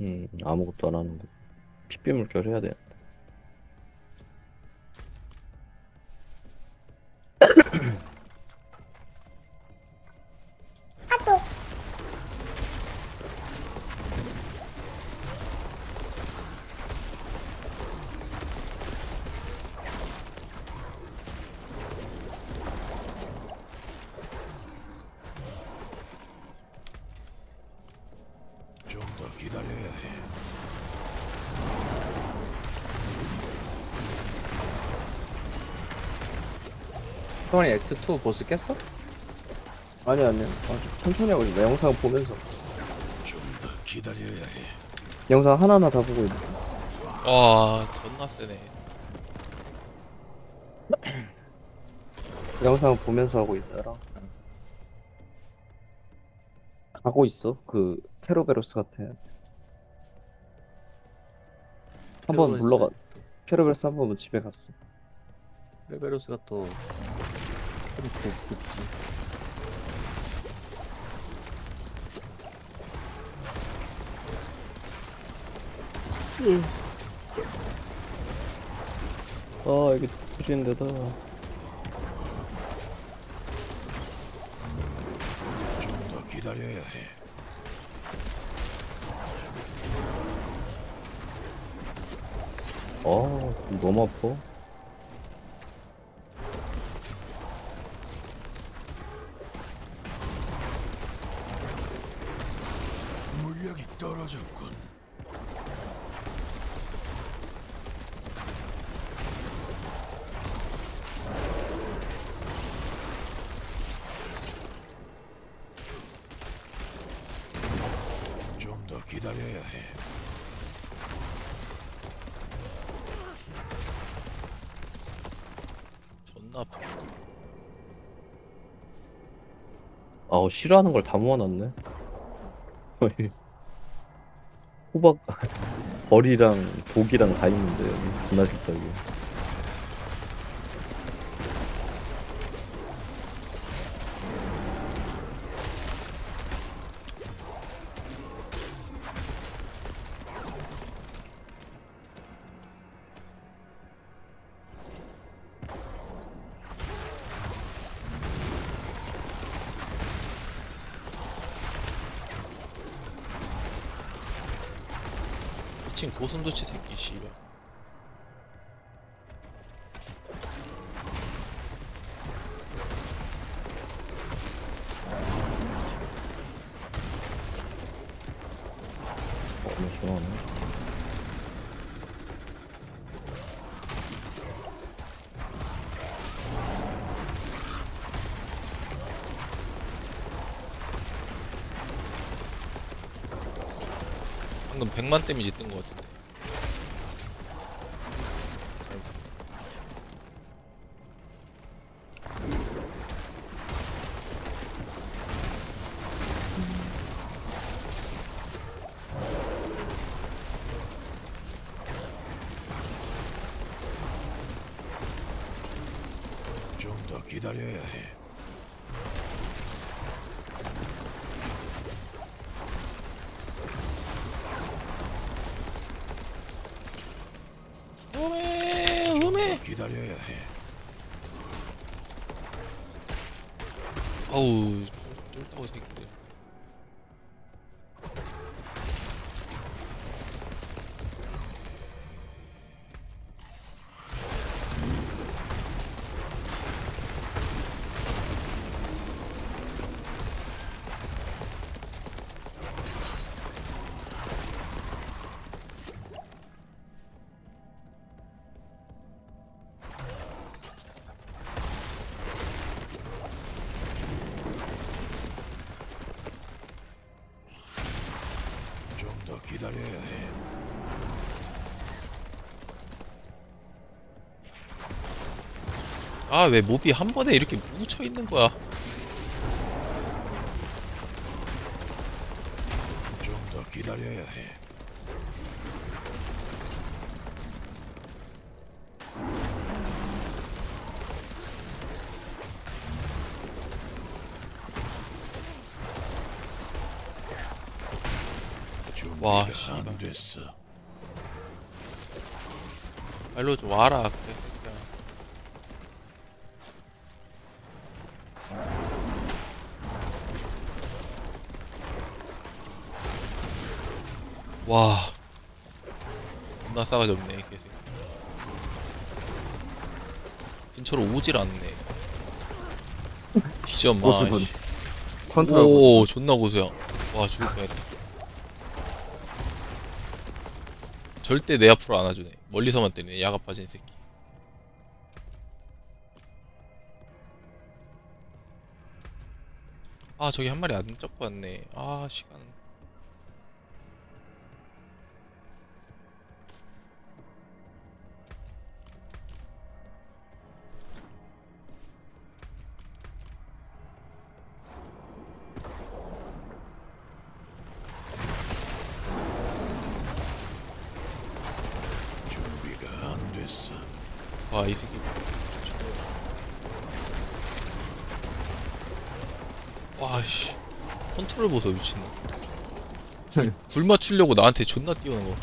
음, 아무것도 안 하는 거. 핏비 물결 해야 돼. 좀 더 기다려야 해. 형이 액트 2 보스 깼어? 아니, 아니. 아, 좀 천천히 하고 있어. 영상 보면서. 좀 더 기다려야 해. 영상 하나하나 다 보고 있어. 와 존나 세네 영상 보면서 하고 있더라. 하고 있어. 그, 테로베로스 같아. 한번 레베로스 물러가. 테로베로스 한 번 집에 갔어. 레베로스가 또좀 곱지 아, 이게 부시는 데다. 기다려야 해. 아, 너무 아파. 물약이 떨어졌군. 좀 더 기다려야 해. 존나 아파 아우, 싫어하는 걸 다 모아놨네. 호박, 벌이랑 독이랑 다 있는데, 여기. 존나 싫다, 이게. 미친 고슴도치 새끼 씨발 어, 너무 시원하네. 100만 데미지 뜬거 같은데 좀 더 기다려야 해. 기다려야 해. 어우 쫄따고 새끼 더 기다려야 해. 아 왜 몹이 한 번에 이렇게 뭉쳐 있는 거야 좀 더 기다려야 해. 와, 씨발. 안 됐어. 말로 좀 와라, 개새끼야. 와. 겁나 싸가지 없네, 개새끼. 근처로 오질 않네. 뒤져, 마. 보스분. 씨. 컨트롤. 오, 존나 고소야. 와, 죽을 뻔했다. 절대 내 앞으로 안아주네. 멀리서만 때리네. 야가 빠진 새끼. 아, 저기 한 마리 안 잡고 왔네. 아, 시간. 와, 이 새끼. 와, 씨. 컨트롤 보소, 미친놈. 불 맞추려고 나한테 존나 뛰어오는 거.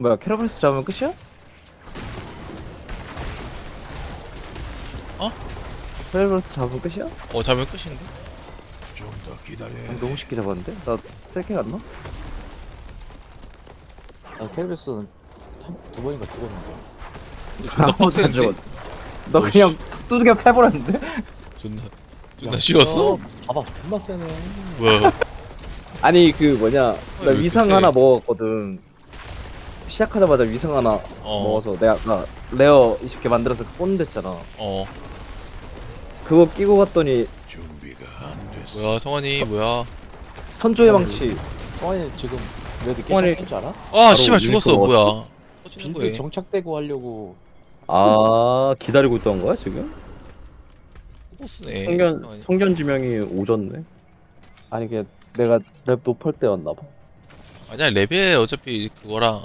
뭐야 캐러블스 잡으면 끝이야? 어? 캐러블스 잡으면 끝이야? 어, 자면 끝인데? 좀 더 기다려야 해. 너무 쉽게 잡았는데? 나 세게 갔나? 나 켈베스는 두 번인가 죽었는데. 존나 안 빡센데? 죽었. 너. 그냥 두들겨 패버렸는데? 존나, 존나 쉬웠어? 봐봐, 존나 세네. 뭐야. 아니 그 뭐냐 나 왜 이렇게 위상 세? 하나 먹었거든 시작하자마자 위상 하나 어, 먹어서 내가 아까 레어 20개 만들어서 꼰댔잖아 어. 그거 끼고 갔더니 준비가 안 됐어. 뭐야, 성환이, 뭐야. 선조의 망치 성환이 지금 왜 늦게 성환이- 시작한 줄 알아? 아, 씨발, 유니콘 죽었어, 먹었어. 뭐야. 터지는 거에. 정착되고 하려고 아 기다리고 있던 거야 지금? 코스네. 성견 성견 지명이 오졌네. 아니 그게 내가 랩 높을 때였나 봐 아니야, 레벨 어차피 그거랑.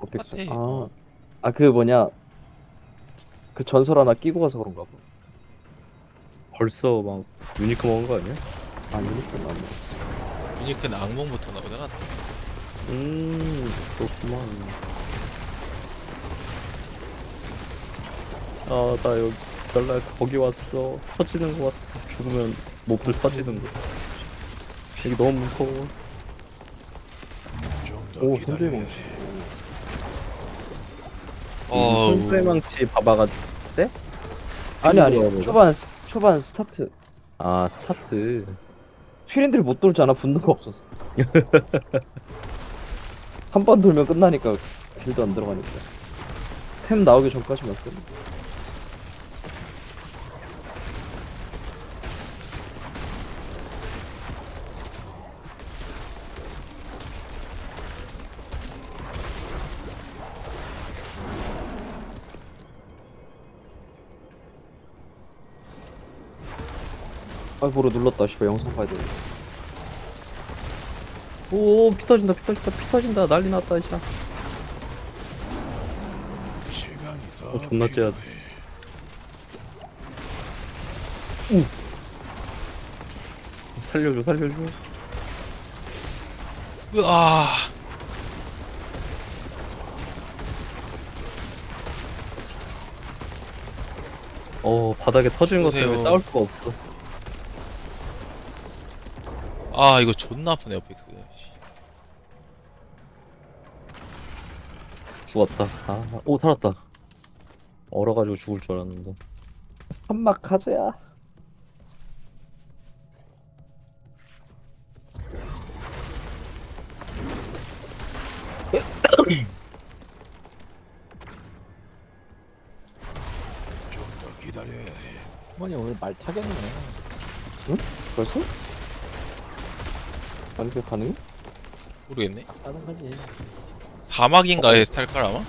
어땠어? 똑같아. 아, 아 그 뭐냐 그 전설 하나 끼고 가서 그런가 봐 벌써 막 유니크 먹은 거 아니야? 아니 이렇게 안 먹었어 유니크는 악몽부터 나오잖아. 음 그렇구만. 아 나 여기 날라 거기 왔어. 터지는 거 왔어. 죽으면 몹들 터지는 거. 여기 너무 무서워. 오, 해. 망치. 어우. 손수의 망치 바바가 세? 아니 아니 뭐야, 뭐야? 초반 스- 초반 스타트 아 스타트. 피린들이 못 돌잖아 분노가 없어서 한 번 돌면 끝나니까 딜도 안 들어가니까 템 나오기 전까지만 써 아이고로 눌렀다 씨발 영상 봐야 돼 오, 피 터진다, 피 터진다, 피 터진다. 난리 났다, 씨. 시간이 더 어, 존나 째야 돼. 필요해. 살려줘, 살려줘. 으아. 어, 바닥에 터지는 것 보세요. 때문에 싸울 수가 없어. 아 이거 존나 아프네 어펙스 죽었다. 아, 오 살았다. 얼어가지고 죽을 줄 알았는데. 한막 가져야. 좀 더 기다려야 해. 어머니 오늘 말 타겠네. 응? 벌써? 아니 그 가능해? 모르겠네. 하는 거지. 사막인가 에 탈걸 아마?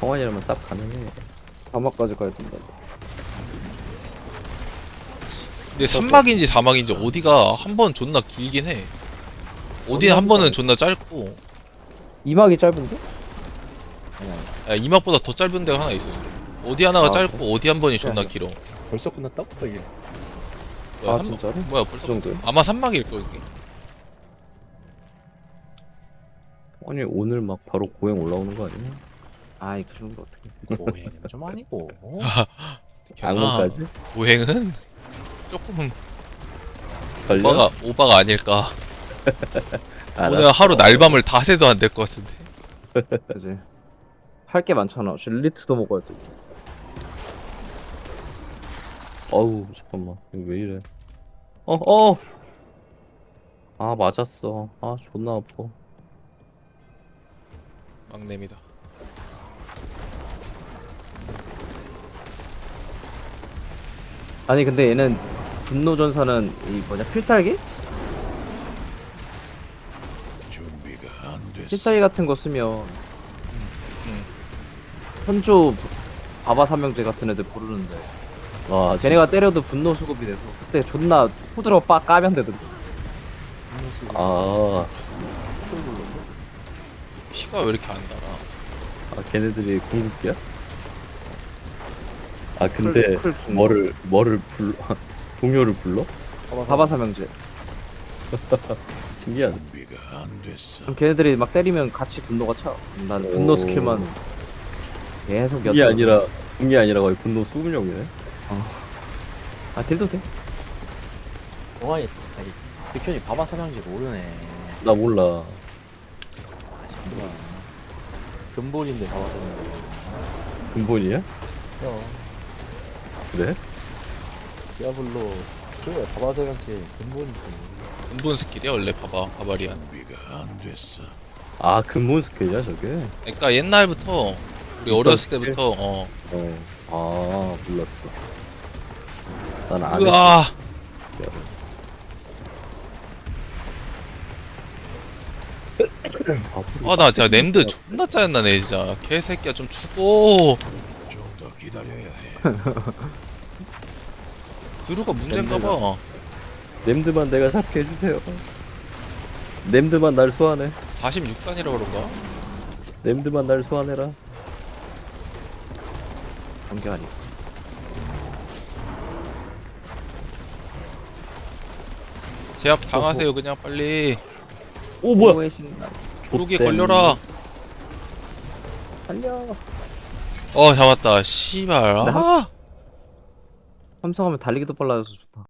성환이라면 싹 가능해. 사막까지 가야 된다. 근데 산막인지 사막인지 어디가 한 번 존나 길긴 해. 어디 한 번은 존나 짧고 이막이 짧은데? 아니 아니. 야, 이막보다 더 짧은 데가 하나 있어. 어디 하나가 아, 짧고 어디 한 번이 존나 그래. 길어. 벌써 끝났다고 이게. 뭐야, 아 산막- 진짜로? 뭐야 그 벌써 정도야? 아마 산막일 걸 이게. 아니 오늘 막 바로 고행 올라오는 거 아니야? 아이 그 정도 어떻게? 오해는 좀 아니고. 악몽까지? 보행은 조금 걸려? 오바가 오바가 아닐까. 알았어. 오늘 하루 날밤을 다 새도 안 될 것 같은데. 그지. 할 게 많잖아. 젤리트도 먹어야 돼. 어우 잠깐만 이거 왜 이래? 어 어. 아 맞았어. 아 존나 아파. 막내입니다. 아니 근데 얘는 분노 전사는 이 뭐냐 필살기? 준비가 안 됐어. 필살기 같은 거 쓰면 음. 현조 바바 삼형제 같은 애들 부르는데 와 걔네가 때려도 분노 수급이 돼서 그때 존나 호들어 빡 까면 되던데. 아, 피가 왜 이렇게 안 달아? 아 걔네들이 궁극기야? 아 근데 클- 클- 뭐를 뭐를 불러? 동료를 불러? 바바 삼형제. 신기하네. 준비가 안 됐어. 그럼 걔네들이 막 때리면 같이 분노가 차. 난 분노 오. 스킬만 계속 이게. 아니라 이게 아니라 거의 분노 수급력이네. 아 딜도 돼? 동아이 아니 백현이 바바 삼형제 모르네. 나 몰라. 근본인데 바바 삼형제. 근본이야? 형 그래? 디아블로 그래 바바 삼형제 근본이지. 근본 스킬이야 원래 봐봐 바바리안. 안 됐어. 아 근본 스킬이야 저게? 그러니까 옛날부터 우리 어렸을 스킬? 때부터 어 어. 아 몰랐어. 난 안 했어. 으아 아 나 진짜 냄드 존나 짜증나네 진짜 개새끼야 좀 죽어 좀더 기다려야 해. 드루가 문제인가봐 냄드만 내가 잡게 해주세요. 냄드만 날 소환해. 46단이라 그런가? 냄드만 날 소환해라. 관계 아니고. 제압 당하세요 그냥 빨리 오 뭐야? 좆댐. 걸려라 살려. 어 잡았다 씨발 아 삼성하면 달리기도 빨라져서 좋다.